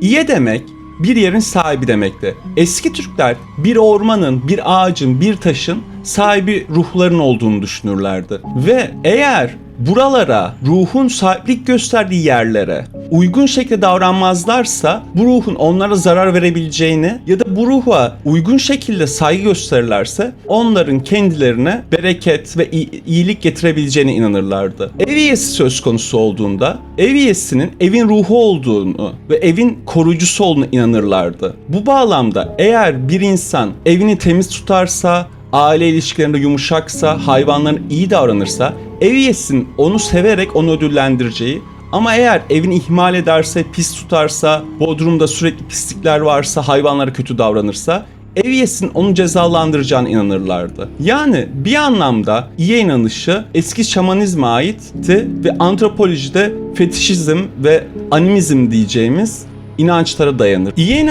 İye demek bir yerin sahibi demekti. Eski Türkler bir ormanın, bir ağacın, bir taşın sahibi ruhların olduğunu düşünürlerdi. Ve eğer buralara, ruhun sahiplik gösterdiği yerlere uygun şekilde davranmazlarsa bu ruhun onlara zarar verebileceğini ya da bu ruha uygun şekilde saygı gösterirlerse onların kendilerine bereket ve iyilik getirebileceğine inanırlardı. Ev üyesi söz konusu olduğunda ev üyesinin evin ruhu olduğunu ve evin koruyucusu olduğunu inanırlardı. Bu bağlamda eğer bir insan evini temiz tutarsa, aile ilişkilerinde yumuşaksa, hayvanlarına iyi davranırsa ev üyesinin onu severek onu ödüllendireceği ama eğer evini ihmal ederse, pis tutarsa, bodrumda sürekli pislikler varsa, hayvanlara kötü davranırsa ev üyesinin onu cezalandıracağına inanırlardı. Yani bir anlamda iyi inanışı eski şamanizme aitti ve antropolojide fetişizm ve animizm diyeceğimiz inançlara dayanır. İyi